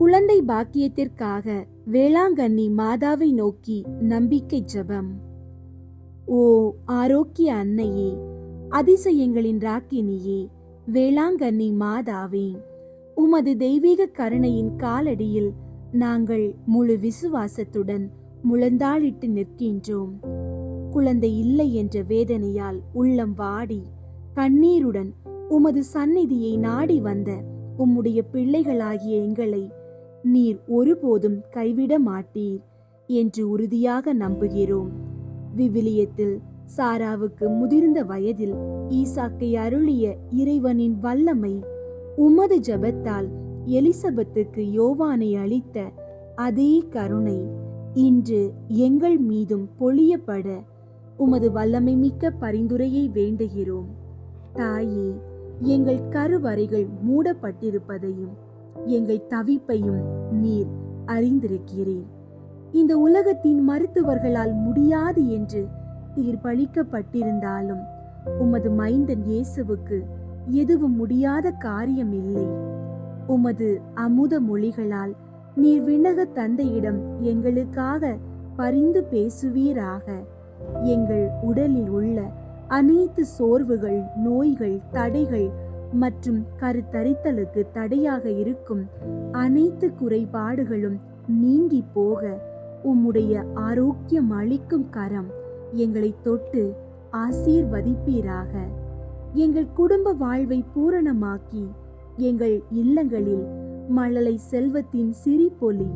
குழந்தை பாக்கியத்திற்காக வேளாங்கண்ணி மாதாவை நோக்கி நம்பிக்கை ஜெபம். ஓ ஆரோக்கிய அன்னையே அதிசயங்களின் ராக்கினியே வேளாங்கண்ணி மாதாவே உமது தெய்வீக கருணையின் காலடியில் நாங்கள் முழு விசுவாசத்துடன் முழந்தாளிட்டு நிற்கின்றோம். குழந்தை இல்லை என்ற வேதனையால் உள்ளம் வாடி கண்ணீருடன் உமது சந்நிதியை நாடி வந்த உம்முடைய பிள்ளைகளாகிய எங்களை நீர் ஒருபோதும் கைவிட மாட்டீர் என்று உறுதியாக நம்புகிறோம். விவிலியத்தில் சாராவுக்கு முதிர்ந்த வயதில் ஈசாக்கை அருளிய இறைவனின் வல்லமை உமது ஜெபத்தால் எலிசபெத்துக்கு யோவானை அளித்த அதே கருணை இன்று எங்கள் மீதும் பொழியப்பட உமது வல்லமை மிக்க பரிந்துரையை வேண்டுகிறோம். தாயே எங்கள் கருவறைகள் மூடப்பட்டிருப்பதையும் எங்கள் தவிப்பையும் நீர் அறிந்திருக்கிறீர். இந்த உலகத்தின் மருத்துவர்களால் முடியாது என்று தீர்ப்பளிக்கப்பட்டிருந்தாலும் உமது மைந்தன் இயேசுவுக்கு எதுவும் முடியாத காரியம் இல்லை. உமது அமுத மொழிகளால் நீர் விண்ணக தந்தையிடம் எங்களுக்காக பரிந்து பேசுவீராக. எங்கள் உடலில் உள்ள அனைத்து சோர்வுகள் நோய்கள் தடைகள் மற்றும் கருத்தரித்தலுக்கு தடையாக இருக்கும் அனைத்து குறைபாடுகளும் நீங்கி போக உம்முடைய ஆரோக்கியம் அளிக்கும் கரம் எங்களை தொட்டு ஆசீர்வதிப்பீராக. எங்கள் குடும்ப வாழ்வை பூரணமாக்கி எங்கள் இல்லங்களில் மழலை செல்வத்தின் சிரிப்பொலி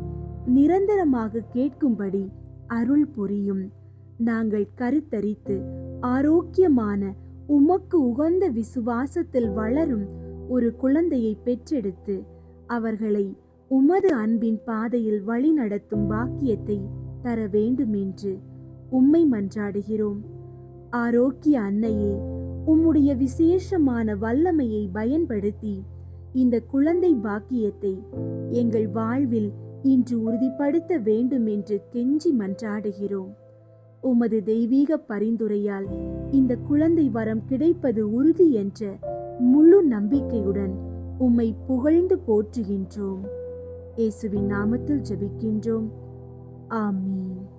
நிரந்தரமாக கேட்கும்படி அருள் புரியும். நாங்கள் கருத்தரித்து ஆரோக்கியமான உமக்கு உகந்த விசுவாசத்தில் வளரும் ஒரு குழந்தையை பெற்றெடுத்து அவர்களை உமது அன்பின் பாதையில் வழிநடத்தும் பாக்கியத்தை தர வேண்டுமென்று உம்மை மன்றாடுகிறோம். ஆரோக்கிய அன்னையே உம்முடைய விசேஷமான வல்லமையை பயன்படுத்தி இந்த குழந்தை பாக்கியத்தை எங்கள் வாழ்வில் இன்று உறுதிப்படுத்த வேண்டும் என்று கெஞ்சி மன்றாடுகிறோம். உமது தெய்வீக பரிந்துரையால் இந்த குழந்தை வரம் கிடைப்பது உறுதி என்ற முழு நம்பிக்கையுடன் உம்மை புகழ்ந்து போற்றுகின்றோம். இயேசுவின் நாமத்தில் ஜெபிக்கின்றோம். ஆமீன்.